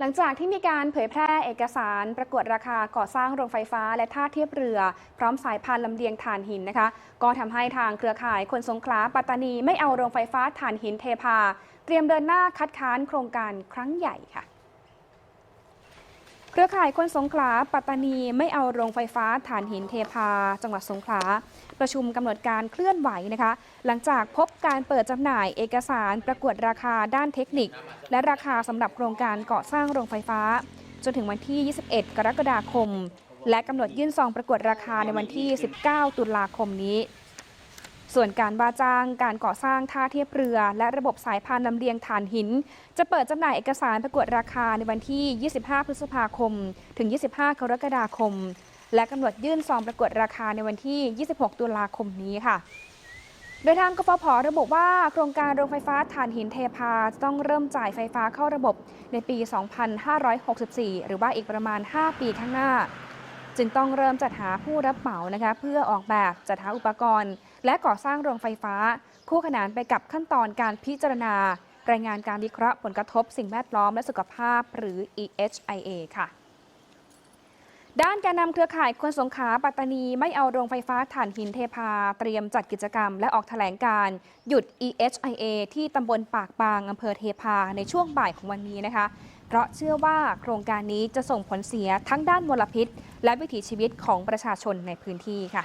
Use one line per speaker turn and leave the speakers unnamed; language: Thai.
หลังจากที่มีการเผยแพร่เอกสารประกวดราคาก่อสร้างโรงไฟฟ้าและท่าเทียบเรือ พร้อมสายพานลำเลียงถ่านหินนะคะ ก็ทำให้ทางเครือข่ายคนสงขลาปัตตานีไม่เอาโรงไฟฟ้าถ่านหินเทพา เตรียมเดินหน้าคัดค้านโครงการครั้งใหญ่ค่ะ เครือข่ายคนสงขลาปัตตานีไม่เอาโรงไฟฟ้าถ่านหินเทพา จังหวัดสงขลา ประชุมกำหนดการเคลื่อนไหวนะคะ หลังจากพบการเปิดจำหน่ายเอกสารประกวดราคาด้านเทคนิค และราคาสำหรับโครงการก่อสร้างโรงไฟฟ้า จนถึงวันที่ 21 กรกฎาคม และกำหนดยื่นซองประกวดราคาในวันที่ 19 ตุลาคมนี้ ส่วนการว่าจ้างการก่อสร้างท่าเทียบเรือ และระบบสายพานลำเลียงถ่านหิน จะเปิดจำหน่ายเอกสารประกวดราคาในวันที่ 25 พฤษภาคม ถึง 25 กรกฎาคม และกำหนดยื่นซองประกวดราคาในวันที่ 26 ตุลาคมนี้ค่ะโดยทางกฟผระบุว่าโครงการโรงไฟฟ้าถ่านหินเทพาจะต้องเริ่มจ่ายไฟฟ้าเข้าระบบในปี 2564 หรือว่าอีกประมาณ 5 ปีข้างหน้า จึงต้องเริ่มจัดหาผู้รับเหมานะคะเพื่อออกแบบจัดหาอุปกรณ์ และก่อสร้างโรงไฟฟ้า คู่ขนานไปกับขั้นตอนการพิจารณา รายงานการวิเคราะห์ผลกระทบสิ่งแวดล้อมและสุขภาพหรือ EHIA ค่ะ ด้านการนำเครือข่ายคนสงขาปัตตานีไม่เอาโรงไฟฟ้าถ่านหินเทพา เตรียมจัดกิจกรรม และออกแถลงการ์หยุด EHIA ที่ตำบลปากบางอำเภอเทพา ในช่วงบ่ายของวันนี้นะคะ เพราะเชื่อว่าโครงการนี้จะส่งผลเสียทั้งด้านมลพิษ และวิถีชีวิตของประชาชนในพื้นที่ค่ะ